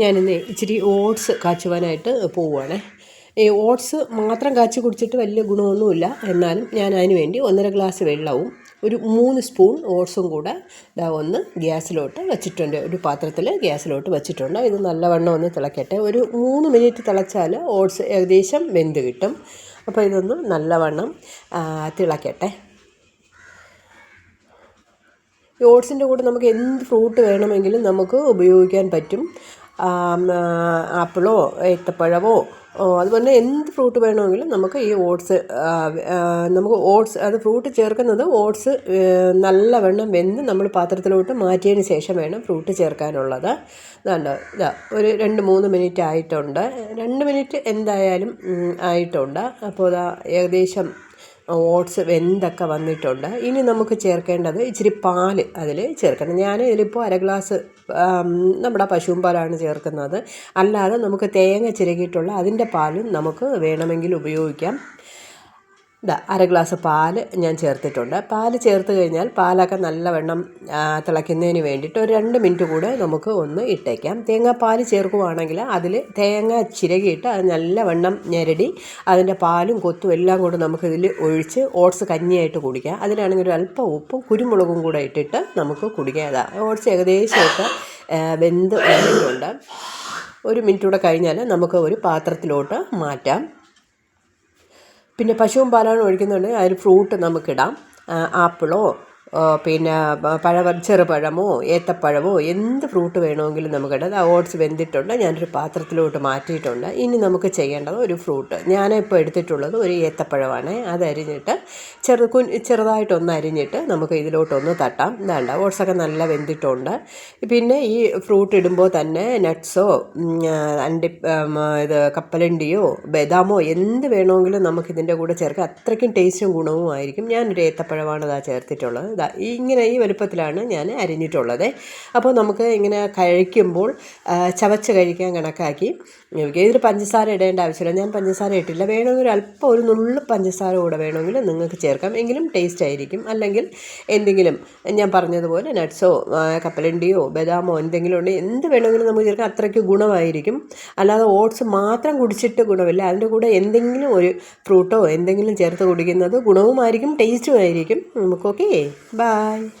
ഞാനിന്ന് ഇച്ചിരി ഓട്സ് കാച്ചുവാനായിട്ട് പോവുകയാണേ ഈ ഓട്സ് മാത്രം കാച്ചി കുടിച്ചിട്ട് വലിയ ഗുണമൊന്നുമില്ല. എന്നാലും ഞാൻ അതിന് വേണ്ടി ഒന്നര ഗ്ലാസ് വെള്ളവും ഒരു മൂന്ന് സ്പൂൺ ഓട്സും കൂടെ ഇതാ ഒന്ന് ഗ്യാസിലോട്ട് വെച്ചിട്ടുണ്ട്. ഒരു പാത്രത്തിൽ ഗ്യാസിലോട്ട് വെച്ചിട്ടുണ്ട്. ഇത് നല്ലവണ്ണം ഒന്ന് തിളക്കട്ടെ. ഒരു മൂന്ന് മിനിറ്റ് തിളച്ചാൽ ഓട്സ് ഏകദേശം വെന്ത് കിട്ടും. അപ്പോൾ ഇതൊന്ന് നല്ലവണ്ണം തിളക്കട്ടെ. ഓട്സിന്റെ കൂടെ നമുക്ക് എന്ത് ഫ്രൂട്ട് വേണമെങ്കിലും നമുക്ക് ഉപയോഗിക്കാൻ പറ്റും. ആപ്പിളോ ഏത്തപ്പഴമോ അതുപോലെ എന്ത് ഫ്രൂട്ട് വേണമെങ്കിലും നമുക്ക് ഈ ഓട്സ് നമുക്ക് ഓട്സ് അത് ഫ്രൂട്ട് ചേർക്കുന്നത് ഓട്സ് നല്ലവണ്ണം വെന്ത് നമ്മൾ പാത്രത്തിലോട്ട് മാറ്റിയതിന് ശേഷം വേണം ഫ്രൂട്ട് ചേർക്കാനുള്ളത്. ഇതാണ്ട് ഇതാ ഒരു രണ്ട് മൂന്ന് മിനിറ്റ് ആയിട്ടുണ്ട് രണ്ട് മിനിറ്റ് എന്തായാലും ആയിട്ടുണ്ട്. അപ്പോൾ ഇതാ ഏകദേശം ഓട്സ് വെന്തൊക്കെ വന്നിട്ടുണ്ട്. ഇനി നമുക്ക് ചേർക്കേണ്ടത് ഇച്ചിരി പാൽ അതിൽ ചേർക്കണം. ഞാൻ ഇതിലിപ്പോൾ അര ഗ്ലാസ് നമ്മുടെ പശുവും പാലാണ് ചേർക്കുന്നത്. അല്ലാതെ നമുക്ക് തേങ്ങ ചിരകിയിട്ടുള്ള അതിന്റെ പാലും നമുക്ക് വേണമെങ്കിൽ ഉപയോഗിക്കാം. ഇതാ അര ഗ്ലാസ് പാൽ ഞാൻ ചേർത്തിട്ടുണ്ട്. പാൽ ചേർത്ത് കഴിഞ്ഞാൽ പാലൊക്കെ നല്ലവണ്ണം തിളയ്ക്കുന്നതിന് വേണ്ടിയിട്ട് ഒരു രണ്ട് മിനിറ്റ് കൂടെ നമുക്ക് ഒന്ന് ഇട്ടേക്കാം. തേങ്ങാപ്പാൽ ചേർക്കുവാണെങ്കിൽ അതിൽ തേങ്ങ ചിരകിയിട്ട് അത് നല്ലവണ്ണം ഞെരടി അതിന്റെ പാലും കൊത്തും എല്ലാം കൂടെ നമുക്കിതിൽ ഒഴിച്ച് ഓട്സ് കഞ്ഞിയായിട്ട് കുടിക്കാം. അതിലാണെങ്കിൽ ഒരു അല്പം ഉപ്പും കുരുമുളകും കൂടെ ഇട്ടിട്ട് നമുക്ക് കുടിക്കാം. അതാ ഓട്സ് ഏകദേശമൊക്കെ വെന്ത് വന്നിട്ടുണ്ട്. ഒരു മിനിറ്റ് കൂടെ കഴിഞ്ഞാൽ നമുക്ക് ഒരു പാത്രത്തിലോട്ട് മാറ്റാം. പിന്നെ പശുവും പാലാണ് ഒഴിക്കുന്നുണ്ടെങ്കിൽ അതിൽ ഫ്രൂട്ട് നമുക്കിടാം. ആപ്പിളോ പിന്നെ പഴ ചെറുപഴമോ ഏത്തപ്പഴമോ എന്ത് ഫ്രൂട്ട് വേണമെങ്കിലും നമുക്കിടാം. ഓട്സ് വെന്തിട്ടുണ്ട്. ഞാനൊരു പാത്രത്തിലോട്ട് മാറ്റിയിട്ടുണ്ട്. ഇനി നമുക്ക് ചെയ്യേണ്ടത് ഒരു ഫ്രൂട്ട്. ഞാനിപ്പോൾ എടുത്തിട്ടുള്ളത് ഒരു ഏത്തപ്പഴമാണ്. അത് അരിഞ്ഞിട്ട് ചെറു കു ചെറുതായിട്ടൊന്ന് അരിഞ്ഞിട്ട് നമുക്ക് ഇതിലോട്ടൊന്ന് തട്ടാം. വേണ്ട ഓട്സൊക്കെ നല്ല വെന്തിട്ടുണ്ട്. പിന്നെ ഈ ഫ്രൂട്ട് ഇടുമ്പോൾ തന്നെ നട്ട്സോ അണ്ടി ഇത് കപ്പലണ്ടിയോ ബദാമോ എന്ത് വേണമെങ്കിലും നമുക്കിതിന്റെ കൂടെ ചേർക്കാം. അത്രയ്ക്കും ടേസ്റ്റും ഗുണവും ആയിരിക്കും ഞാനൊരു ഏത്തപ്പഴമാണ് ഇതാ ചേർത്തിട്ടുള്ളത്. ഇതാ ഇങ്ങനെ ഈ വലുപ്പത്തിലാണ് ഞാൻ അരിഞ്ഞിട്ടുള്ളത്. അപ്പോൾ നമുക്ക് ഇങ്ങനെ കഴിക്കുമ്പോൾ ചവച്ച് കഴിക്കാൻ കണക്കാക്കി. ഇതിൽ പഞ്ചസാര ഇടേണ്ട ആവശ്യമില്ല. ഞാൻ പഞ്ചസാര ഇട്ടില്ല വേണമെങ്കിൽ അല്പം ഒരു നുള്ളു പഞ്ചസാര കൂടെ വേണമെങ്കിൽ നിങ്ങൾക്ക് ചേർക്കാം. എങ്കിലും ടേസ്റ്റ് ആയിരിക്കും. അല്ലെങ്കിൽ എന്തെങ്കിലും ഞാൻ പറഞ്ഞതുപോലെ നട്ട്സോ കപ്പലണ്ടിയോ ബദാമോ എന്തെങ്കിലും ഉണ്ടെങ്കിൽ എന്ത് വേണമെങ്കിലും നമുക്ക് ചേർക്കാം. അത്രയ്ക്ക് ഗുണമായിരിക്കും. അല്ലാതെ ഓട്സ് മാത്രം കുടിച്ചിട്ട് ഗുണമില്ല. അതിന്റെ കൂടെ എന്തെങ്കിലും ഒരു ഫ്രൂട്ടോ എന്തെങ്കിലും ചേർത്ത് കുടിക്കുന്നത് ഗുണവുമായിരിക്കും ടേസ്റ്റും ആയിരിക്കും Bye.